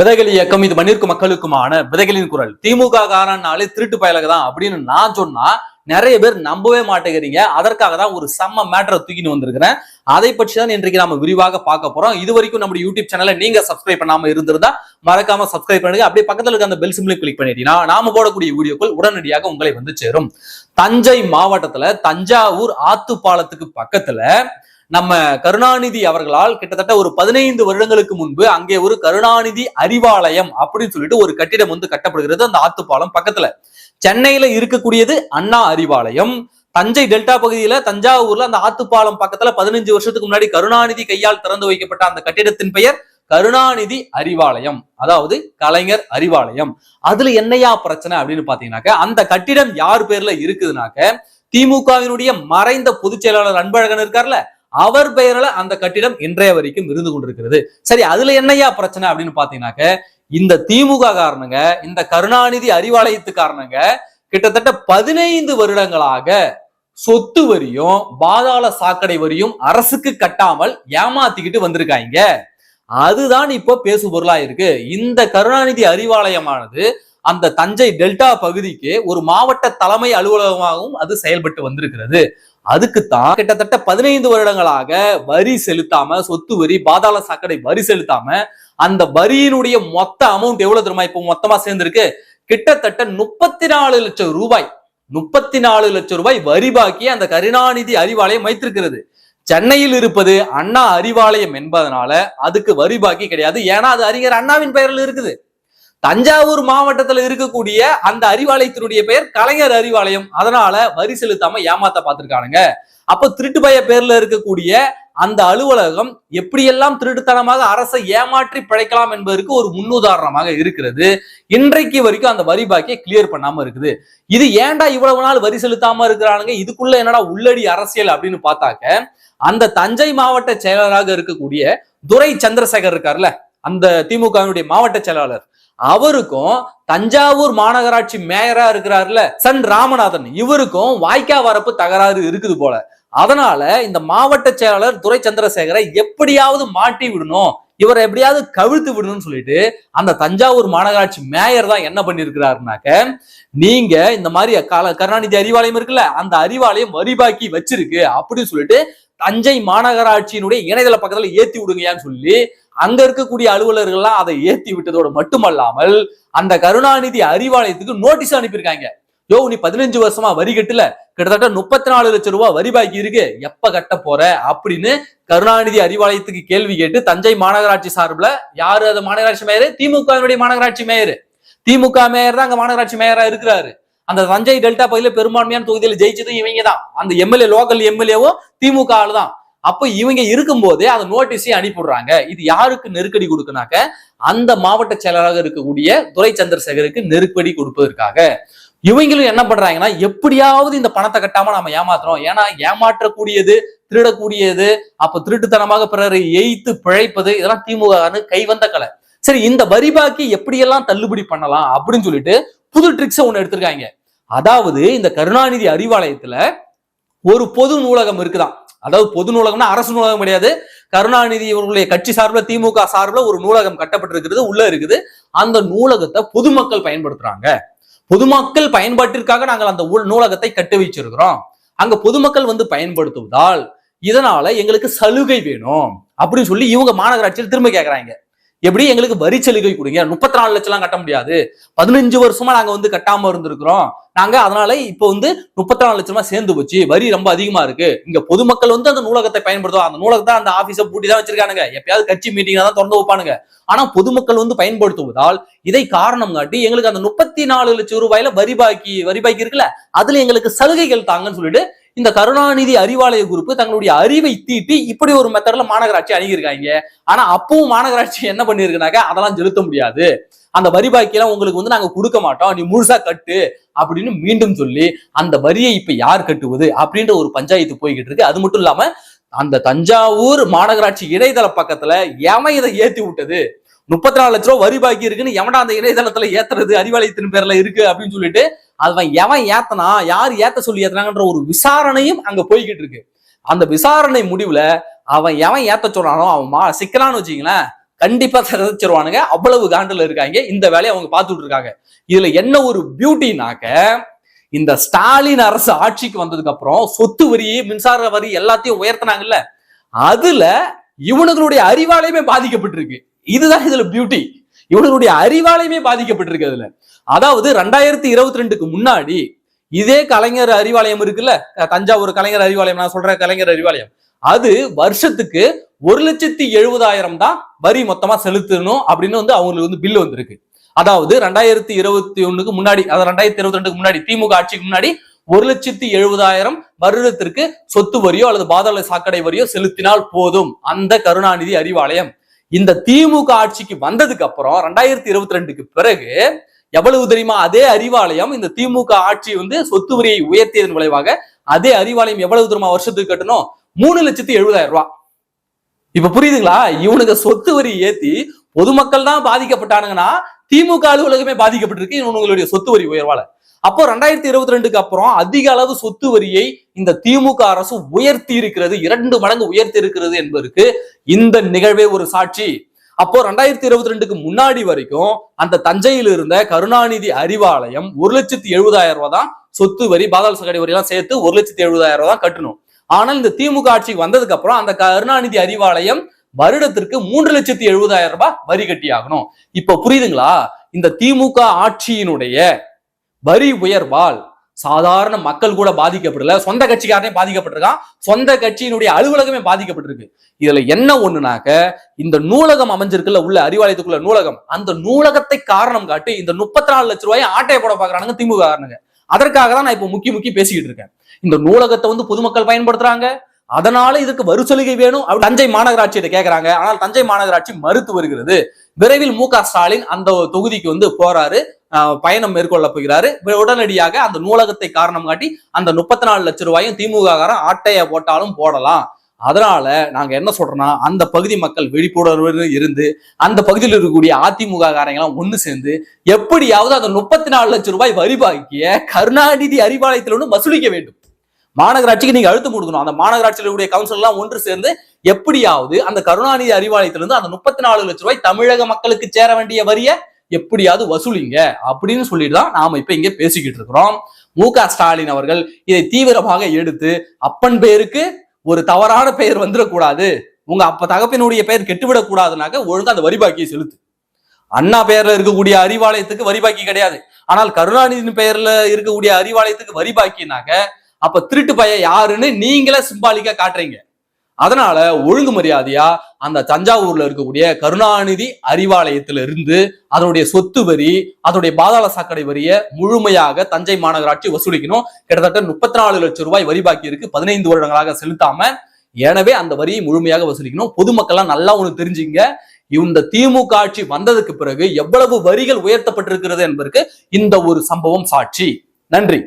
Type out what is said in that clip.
விதைகள் இயக்கம் இது பண்ணிருக்கும் மக்களுக்குமான விதைகளின் குரல். திமுக காரனாலே திருட்டு பயலக தான் அப்படின்னு நான் சொன்னா நிறைய பேர் நம்பவே மாட்டேங்கிறீங்க. அதற்காக தான் ஒரு செம்ம மேட்டரை தூக்கின்னு வந்திருக்கிறேன். அதை பற்றி தான் இன்றைக்கு நாம விரிவாக பார்க்க போறோம். இது வரைக்கும் நம்ம யூடியூப் சேனலை நீங்க சப்ஸ்கிரைப் பண்ணாம இருந்திருந்தா மறக்காம சப்ஸ்கிரைப் பண்ணுங்க. அப்படியே பக்கத்துல இருக்க அந்த பெல் சிம்லையும் கிளிக் பண்ணிட்டீங்கன்னா நாம போடக்கூடிய வீடியோக்கள் உடனடியாக உங்களை வந்து சேரும். தஞ்சை மாவட்டத்துல தஞ்சாவூர் ஆத்துப்பாலத்துக்கு பக்கத்துல நம்ம கருணாநிதி அவர்களால் கிட்டத்தட்ட ஒரு பதினைந்து வருடங்களுக்கு முன்பு அங்கே ஒரு கருணாநிதி அறிவாலயம் அப்படின்னு சொல்லிட்டு ஒரு கட்டிடம் வந்து கட்டப்படுகிறது. அந்த ஆத்துப்பாலம் பக்கத்துல சென்னையில இருக்கக்கூடியது அண்ணா அறிவாலயம். தஞ்சை டெல்டா பகுதியில தஞ்சாவூர்ல அந்த ஆத்துப்பாலம் பக்கத்துல பதினஞ்சு வருஷத்துக்கு முன்னாடி கருணாநிதி கையால் திறந்து வைக்கப்பட்ட அந்த கட்டிடத்தின் பெயர் கருணாநிதி அறிவாலயம். அதாவது கலைஞர் அறிவாலயம். அதுல என்னையா பிரச்சனை அப்படின்னு பாத்தீங்கன்னாக்க அந்த கட்டிடம் யார் பேர்ல இருக்குதுனாக்க திமுகவினுடைய மறைந்த பொதுச் செயலாளர் அன்பழகன் இருக்கார்ல அவர் பெயரில் அந்த கட்டிடம் இன்றைய வரைக்கும் இருந்து கொண்டிருக்கிறது. சரி அதுல என்னையா பிரச்சனை அப்படின்னு பாத்தீங்கன்னாக்க இந்த திமுக காரணங்க இந்த கருணாநிதி அறிவாலயத்து காரணங்க கிட்டத்தட்ட பதினைந்து வருடங்களாக சொத்து வரியும் பாதாள சாக்கடை வரியும் அரசுக்கு கட்டாமல் ஏமாத்திக்கிட்டு வந்திருக்காங்க. அதுதான் இப்போ பேசு பொருளா இருக்கு. இந்த கருணாநிதி அறிவாலயமானது அந்த தஞ்சை டெல்டா பகுதிக்கு ஒரு மாவட்ட தலைமை அலுவலகமாகவும் அது செயல்பட்டு வந்திருக்கிறது. அதுக்குத்தான் கிட்டத்தட்ட பதினைந்து வருடங்களாக வரி செலுத்தாம சொத்து வரி பாதாள சாக்கடை வரி செலுத்தாம அந்த வரியினுடைய மொத்த அமௌண்ட் எவ்வளவு தெரியுமா? இப்போ மொத்தமா சேர்ந்திருக்கு. கிட்டத்தட்ட முப்பத்தி நாலு லட்சம் ரூபாய். முப்பத்தி நாலு லட்சம் ரூபாய் வரி பாக்கி அந்த கருணாநிதி அறிவாலயம் வைத்திருக்கிறது. சென்னையில் இருப்பது அண்ணா அறிவாலயம் என்பதனால அதுக்கு வரி பாக்கி கிடையாது. ஏன்னா அது அறிஞர் அண்ணாவின் பெயரில் இருக்குது. தஞ்சாவூர் மாவட்டத்துல இருக்கக்கூடிய அந்த அறிவாலயத்தினுடைய பெயர் கலைஞர் அறிவாலயம். அதனால வரி செலுத்தாம ஏமாத்த பார்த்திருக்கானுங்க. அப்ப திருட்டு பய பேர்ல இருக்கக்கூடிய அந்த அலுவலகம் எப்படியெல்லாம் திருட்டுத்தனமாக அரசை ஏமாற்றி பிழைக்கலாம் என்பதற்கு ஒரு முன்னுதாரணமாக இருக்கிறது. இன்றைக்கு வரைக்கும் அந்த வரி பாக்கியை கிளியர் பண்ணாம இருக்குது. இது ஏன்டா இவ்வளவு நாள் வரி செலுத்தாம இருக்கிறானுங்க? இதுக்குள்ள என்னடா உள்ளடி அரசியல் அப்படின்னு பார்த்தாக்க அந்த தஞ்சை மாவட்ட செயலராக இருக்கக்கூடிய துரை சந்திரசேகர் இருக்கார்ல அந்த திமுகவினுடைய மாவட்ட செயலாளர். அவருக்கும் தஞ்சாவூர் மாநகராட்சி மேயரா இருக்கிறாருல சன் ராமநாதன். இவருக்கும் வாய்க்கா வரப்பு தகராறு இருக்குது போல. அதனால இந்த மாவட்ட செயலாளர் துரை சந்திரசேகரை எப்படியாவது மாட்டி விடணும். இவரை எப்படியாவது கவிழ்த்து விடணும்னு சொல்லிட்டு அந்த தஞ்சாவூர் மாநகராட்சி மேயர் தான் என்ன பண்ணிருக்கிறாருனாக்க நீங்க இந்த மாதிரி கால கருணாநிதி அறிவாலயம் இருக்குல்ல அந்த அறிவாலயம் வரிபாக்கி வச்சிருக்கு அப்படின்னு சொல்லிட்டு தஞ்சை மாநகராட்சியினுடைய இணையதள பக்கத்துல ஏத்தி விடுங்கயான்னு சொல்லி அங்க இருக்கக்கூடிய அலுவலர்கள்லாம் அதை ஏத்தி விட்டதோடு மட்டுமல்லாமல் அந்த கருணாநிதி அறிவாலயத்துக்கு நோட்டீஸ் அனுப்பியிருக்காங்க. யோ நீ பதினஞ்சு வருஷமா வரி கட்டல. கிட்டத்தட்ட முப்பத்தி நாலு லட்சம் ரூபாய் வரி பாக்கி இருக்கு. எப்ப கட்ட போற? அப்படின்னு கருணாநிதி அறிவாலயத்துக்கு கேள்வி கேட்டு தஞ்சை மாநகராட்சி சார்பில் யாரு அது மாநகராட்சி மேயர்? திமுகவினுடைய மாநகராட்சி மேயர். திமுக மேயர் தான் அங்க மாநகராட்சி மேயரா இருக்கிறாரு. அந்த தஞ்சை டெல்டா பகுதியில பெரும்பான்மையான தொகுதியில ஜெயிச்சதும் இவங்க தான். அந்த எம்எல்ஏ லோக்கல் எம்எல்ஏவும் திமுக ஆளு தான். அப்ப இவங்க இருக்கும்போதே அந்த நோட்டீஸையும் அனுப்பிடுறாங்க இது யாருக்கு நெருக்கடி கொடுக்குனாக்க அந்த மாவட்ட செயலராக இருக்கக்கூடிய துரை சந்திரசேகருக்கு நெருக்கடி கொடுப்பதற்காக. இவங்களும் என்ன பண்றாங்கன்னா எப்படியாவது இந்த பணத்தை கட்டாம நாம ஏமாத்துறோம். ஏன்னா ஏமாற்றக்கூடியது திருடக்கூடியது அப்ப திருட்டுத்தனமாக பிறரை எய்த்து பிழைப்பது இதெல்லாம் திமுக கைவந்த கலை. சரி இந்த வரி பாக்கி எப்படியெல்லாம் தள்ளுபடி பண்ணலாம் அப்படின்னு சொல்லிட்டு புது ட்ரிக்ஸை ஒண்ணு எடுத்திருக்காங்க. அதாவது இந்த கருணாநிதி அறிவாலயத்துல ஒரு பொது நூலகம் இருக்குதான் அதாவது பொது நூலகம்னா அரசு நூலகம் கிடையாது. கருணாநிதி இவர்களுடைய கட்சி சார்பில் திமுக சார்பில் ஒரு நூலகம் கட்டப்பட்டிருக்கிறது உள்ள இருக்குது. அந்த நூலகத்தை பொதுமக்கள் பயன்படுத்துறாங்க. பொதுமக்கள் பயன்பாட்டிற்காக நாங்கள் அந்த நூலகத்தை கட்டு வச்சிருக்கிறோம். அங்க பொதுமக்கள் வந்து பயன்படுத்துவதால் இதனால எங்களுக்கு சலுகை வேணும். அப்படின்னு சொல்லி இவங்க மாநகராட்சியில் திரும்ப கேக்குறாங்க. எப்படி எங்களுக்கு வரி சலுகை கொடுங்க? முப்பத்தி நாலு லட்சம்லாம் கட்ட முடியாது. பதினஞ்சு வருஷமா நாங்க வந்து கட்டாம இருந்திருக்கிறோம். நாங்க அதனால இப்போ வந்து முப்பத்தி நாலு லட்சமா சேர்ந்து போச்சு. வரி ரொம்ப அதிகமா இருக்கு. இங்க பொதுமக்கள் வந்து அந்த நூலகத்தை பயன்படுத்தும் அந்த நூலகத்தை அந்த ஆபீஸை பூட்டி தான் வச்சிருக்கானுங்க. எப்பயாவது கட்சி மீட்டிங் தான் திறந்து வைப்பானுங்க. ஆனா பொதுமக்கள் வந்து பயன்படுத்துவதால் இதை காரணம் காட்டி எங்களுக்கு அந்த முப்பத்தி நாலு லட்சம் ரூபாயில வரி பாக்கி வரி பாக்கி இருக்குல்ல அதுல எங்களுக்கு சலுகைகள் தாங்கன்னு சொல்லிட்டு இந்த கருணாநிதி அறிவாலய குரூப் தங்களுடைய அறிவை தீட்டி இப்படி ஒரு மெத்தட்ல மாநகராட்சி அணுகியிருக்காங்க. ஆனா அப்பவும் மாநகராட்சி என்ன பண்ணிருக்குனாக்க அதெல்லாம் செலுத்த முடியாது. அந்த வரி பாக்கியெல்லாம் உங்களுக்கு வந்து நாங்க கொடுக்க மாட்டோம். நீ முழுசா கட்டு அப்படின்னு மீண்டும் சொல்லி அந்த வரியை இப்ப யார் கட்டுவது அப்படின்ற ஒரு பஞ்சாயத்து போய்கிட்டு இருக்கு. அது மட்டும் இல்லாம அந்த தஞ்சாவூர் மாநகராட்சி இணையதள பக்கத்துல எவன் இதை ஏத்தி விட்டது? முப்பத்தி நாலு லட்ச ரூபா வரி பாக்கி இருக்குன்னு எவனா அந்த இணையதளத்துல ஏத்துறது? அறிவாலயத்தின் பேர்ல இருக்கு அப்படின்னு சொல்லிட்டு அவன் எவன் ஏத்தனா யார் ஏத்த சொல்லி ஏத்தனாங்கன்ற ஒரு விசாரணையும் அங்க போய்கிட்டு இருக்கு. அந்த விசாரணை முடிவுல அவன் எவன் ஏத்த சொன்னானோ அவன் மா சிக்கலான்னு வச்சுங்களேன் கண்டிப்பா சிதைச்சிருவானுங்க. அவ்வளவு காண்டில் இருக்காங்க. இந்த வேலையை அவங்க பார்த்துட்டு இருக்காங்க. இதுல என்ன ஒரு பியூட்டினாக்க இந்த ஸ்டாலின் அரசு ஆட்சிக்கு வந்ததுக்கு அப்புறம் சொத்து வரி மின்சார வரி எல்லாத்தையும் உயர்த்தினாங்கல்ல. அதுல இவனுங்களுடைய அறிவாலயமே பாதிக்கப்பட்டிருக்கு. இதுதான் இதுல பியூட்டி இவனுடைய அறிவாலயமே பாதிக்கப்பட்டிருக்கு அதுல அதாவது ரெண்டாயிரத்தி இருபத்தி ரெண்டுக்கு முன்னாடி இதே கலைஞர் அறிவாலயம் இருக்குல்ல தஞ்சாவூர் கலைஞர் அறிவாலயம் நான் சொல்றேன் கலைஞர் அறிவாலயம். அது வருஷத்துக்கு ஒரு லட்சத்தி எழுபதாயிரம் தான் வரி மொத்தமா செலுத்தணும் அப்படின்னு வந்து அவங்களுக்கு வந்து பில் வந்திருக்கு. அதாவது ரெண்டாயிரத்தி இருபத்தி ஒண்ணுக்கு முன்னாடி அதாவது ரெண்டாயிரத்தி இருபத்தி ரெண்டுக்கு முன்னாடி திமுக ஆட்சிக்கு முன்னாடி ஒரு லட்சத்தி எழுபதாயிரம் வருடத்திற்கு சொத்து வரியோ அல்லது பாதாள சாக்கடை வரியோ செலுத்தினால் போதும். அந்த கருணாநிதி அறிவாலயம். இந்த திமுக ஆட்சிக்கு வந்ததுக்கு அப்புறம் ரெண்டாயிரத்தி இருபத்தி ரெண்டுக்கு பிறகு எவ்வளவு தெரியுமா? அதே அறிவாலயம் இந்த திமுக ஆட்சி வந்து சொத்து வரியை உயர்த்தியதன் விளைவாக அதே அறிவாலயம் எவ்வளவு தெரியுமா? வருஷத்துக்கு கட்டணும். மூணு லட்சத்தி எழுபதாயிரம் ரூபாய் இப்ப புரியுதுங்களா? இவனுக்கு சொத்து வரி ஏத்தி பொதுமக்கள் தான் பாதிக்கப்பட்டானுங்கன்னா திமுக அலுவலகமே பாதிக்கப்பட்டிருக்கு. இவனுங்களுடைய சொத்து வரி உயர்வால. அப்போ ரெண்டாயிரத்தி இருபத்தி ரெண்டுக்கு அப்புறம் அதிக அளவு சொத்து வரியை இந்த திமுக அரசு உயர்த்தி இருக்கிறது இரண்டு மடங்கு உயர்த்தி இருக்கிறது என்பதற்கு இந்த நிகழ்வே ஒரு சாட்சி. அப்போ ரெண்டாயிரத்தி இருபத்தி ரெண்டுக்கு முன்னாடி வரைக்கும் அந்த தஞ்சையில் இருந்த கருணாநிதி அறிவாலயம் ஒரு லட்சத்தி எழுபதாயிரம் ரூபாய் தான் சொத்து வரி பாதாள சகடி வரி எல்லாம் சேர்த்து ஒரு லட்சத்தி எழுபதாயிரம் ரூபாய் தான் கட்டணும். ஆனால் இந்த திமுக ஆட்சிக்கு வந்ததுக்கு அப்புறம் அந்த கருணாநிதி அறிவாலயம் வருடத்திற்கு மூன்று லட்சத்தி எழுபதாயிரம் ரூபாய் வரி கட்டி ஆகணும் இப்ப புரியுதுங்களா? இந்த திமுக ஆட்சியினுடைய வரி உயர்வால் சாதாரண மக்கள் கூட பாதிக்கப்படல. சொந்த கட்சிக்காரனே பாதிக்கப்பட்டிருக்கான். சொந்த கட்சியினுடைய அலுவலகமே பாதிக்கப்பட்டிருக்கு. இதுல என்ன ஒண்ணுனாக்க இந்த நூலகம் அமைஞ்சிருக்குல்ல உள்ள அறிவாலயத்துக்குள்ள நூலகம். அந்த நூலகத்தை காரணம் காட்டி இந்த முப்பத்தி நாலு லட்ச ரூபாயை ஆட்டையை போட பாக்குறானுங்க திமுக காரணங்க அதற்காக தான் நான் இப்போ முக்கி முக்கி பேசிக்கிட்டு இருக்கேன். இந்த நூலகத்தை வந்து பொதுமக்கள் பயன்படுத்துறாங்க. அதனால இதுக்கு வரிசலுகை வேணும் அப்படி தஞ்சை மாநகராட்சியிட்ட கேட்கறாங்க ஆனால் தஞ்சை மாநகராட்சி மறுத்து வருகிறது. விரைவில் மு க ஸ்டாலின் அந்த தொகுதிக்கு வந்து போறாரு. பயணம் மேற்கொள்ள போகிறாரு. உடனடியாக அந்த நூலகத்தை காரணம் காட்டி அந்த முப்பத்தி நாலு லட்சம் ரூபாயும் திமுக காரன் ஆட்டைய போட்டாலும் போடலாம். அதனால நாங்க என்ன சொல்றோம்னா அந்த பகுதி மக்கள் விழிப்புணர்வு இருந்து அந்த பகுதியில் இருக்கக்கூடிய அதிமுக காரங்களாம் ஒண்ணு சேர்ந்து எப்படியாவது அந்த முப்பத்தி நாலு லட்சம் ரூபாய் வரி பாக்கிய கருணாநிதி அறிவாலயத்தில் ஒன்று வசூலிக்க வேண்டும். மாநகராட்சிக்கு நீங்க அழுத்தம் கொடுக்கணும். அந்த மாநகராட்சியில் இருக்கக்கூடிய கவுன்சில் எல்லாம் ஒன்று சேர்ந்து எப்படியாவது அந்த கருணாநிதி அறிவாலயத்திலிருந்து அந்த முப்பத்தி நாலு லட்சம் ரூபாய் தமிழக மக்களுக்கு சேர வேண்டிய வரிய எப்படியாவது வசூலிங்க அப்படின்னு சொல்லிட்டு தான் நாம இப்ப இங்க பேசிக்கிட்டு இருக்கிறோம். மு க ஸ்டாலின் அவர்கள் இதை தீவிரமாக எடுத்து அப்பன் பெயருக்கு ஒரு தவறான பெயர் வந்துடக்கூடாது. உங்க அப்ப தகப்பினுடைய பெயர் கெட்டுவிடக் கூடாதுனாக்க ஒழுங்கா அந்த வரி பாக்கியை செலுத்து. அண்ணா பெயர்ல இருக்கக்கூடிய அறிவாலயத்துக்கு வரி பாக்கி கிடையாது. ஆனால் கருணாநிதியின் பெயர்ல இருக்கக்கூடிய அறிவாலயத்துக்கு வரி பாக்கினாக்க அப்ப திருட்டு பைய யாருன்னு நீங்களே சிம்பாலிக்கா காட்டுறீங்க. அதனால ஒழுங்கு மரியாதையா அந்த தஞ்சாவூர்ல இருக்கக்கூடிய கருணாநிதி அறிவாலயத்துல இருந்து அதனுடைய சொத்து வரி அதனுடைய பாதாள சாக்கடை வரியை முழுமையாக தஞ்சை மாநகராட்சி வசூலிக்கணும். கிட்டத்தட்ட முப்பத்தி நாலு லட்சம் ரூபாய் வரி பாக்கி இருக்கு. பதினைந்து வருடங்களாக செலுத்தாம எனவே அந்த வரியை முழுமையாக வசூலிக்கணும். பொதுமக்கள்லாம் நல்லா ஒண்ணு தெரிஞ்சுங்க இந்த திமுக ஆட்சி வந்ததுக்கு பிறகு எவ்வளவு வரிகள் உயர்த்தப்பட்டிருக்கிறது என்பதற்கு இந்த ஒரு சம்பவம் சாட்சி. நன்றி.